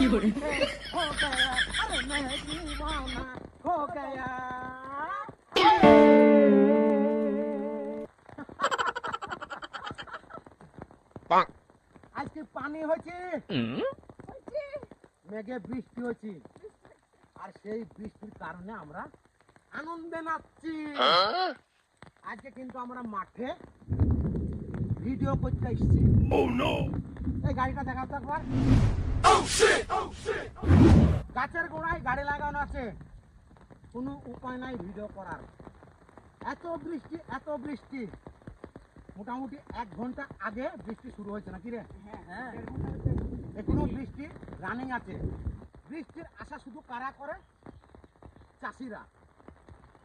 有人。棒。আজকে পানি হয়েছে মেঘে বৃষ্টি হয়েছে আর সেই বৃষ্টির কারণে আমরা আনন্দে নাচছি আজকে কিন্তু আমরা মাঠে ভিডিও করতে এসেছি এই গাড়িটা দেখাতে একবার গাছের গোড়ায় গাড়ি লাগানো আছে। কোনো উপায় নাই ভিডিও করার। এত বৃষ্টি এত বৃষ্টি। মোটামুটি এক ঘণ্টা আগে বৃষ্টি শুরু হয়েছে নাকি রে? হ্যাঁ এখনও বৃষ্টি রানিং আছে। বৃষ্টির আশা শুধু কারা করে? চাষিরা।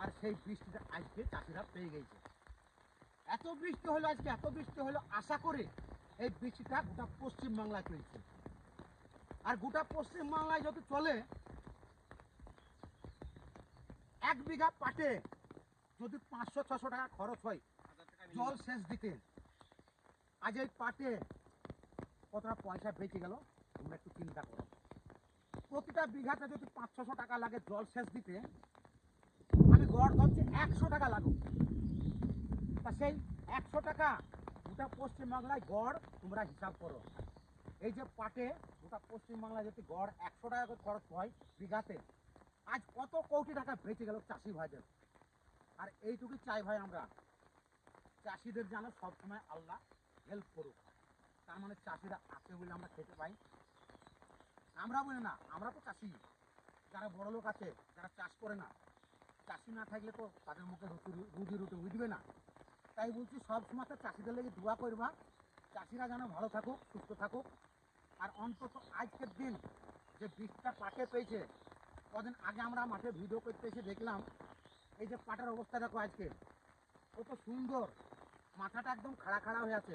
আর সেই বৃষ্টিটা আজকে চাষিরা পেয়ে গেছে। এত বৃষ্টি হলো আজকে এত বৃষ্টি হলো আশা করে এই বৃষ্টিটা গোটা পশ্চিমবাংলায় চলছে। আর গোটা পশ্চিমবাংলায় যদি চলে, এক বিঘা পাটে যদি পাঁচশো, ছশো টাকা খরচ হয়, জল সেচ দিতে। আজ এই পাটে কতটা পয়সা বেঁচে গেল, তোমরা একটু চিন্তা করো। প্রতিটা বিঘাতে যদি পাঁচ, ছশো টাকা লাগে জল সেচ দিতে, আমি গড় ধরছি একশো টাকা লাগুক। তা সেই একশো টাকা গোটা পশ্চিমবাংলায় গড় তোমরা হিসাব করো। এই যে পাটে গোটা পশ্চিমবাংলায় যদি গড় একশো টাকা করে খরচ হয় বিঘাতে, আজ কত কোটি টাকা বেঁচে গেল চাষি ভাইদের? আর এইটুকু চাই ভাই আমরা। চাষিদের যেন সবসময় আল্লাহ হেল্প করুক। তার মানে চাষিরা আছে বলে আমরা খেতে পাই। আমরা বলি না, আমরা তো চাষি। যারা বড় লোক আছে, যারা চাষ করে না, চাষি না থাকলে তো তাদের মুখে রুজি রুটি উঠবে না। তাই বলছি সব সময় চাষিদের লেগে দোয়া করবা। চাষিরা যেন ভালো থাকুক, সুস্থ থাকুক। আর অন্তত আজকের দিন যে বীজটা পাটে পেয়েছে, কদিন আগে আমরা মাঠে ভিডিও করতে এসে দেখলাম, এই যে পাটার অবস্থা দেখো আজকে। কত সুন্দর, মাথাটা একদম খাড়া খাড়া হয়ে আছে।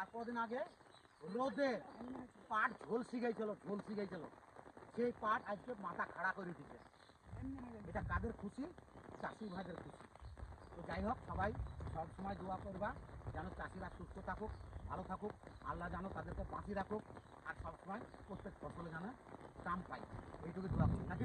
আর কদিন আগে রোদে পাট ঝলসি গেছিল ঝলসি গেছিল সেই পাট আজকে মাথা খাড়া করে দিচ্ছে এটা কাদের খুশি? চাষি ভাইদের খুশি। তো যাই হোক, সবাই সব সময় দোয়া করবা, যেন চাষিরা সুস্থ থাকুক, ভালো থাকুক, আল্লাহ যেন তাদেরকে বাঁচিয়ে রাখুক, আর সবসময় প্রত্যেক ফসলে যেন দাম পাই এইটুকু দোয়া করি নাকি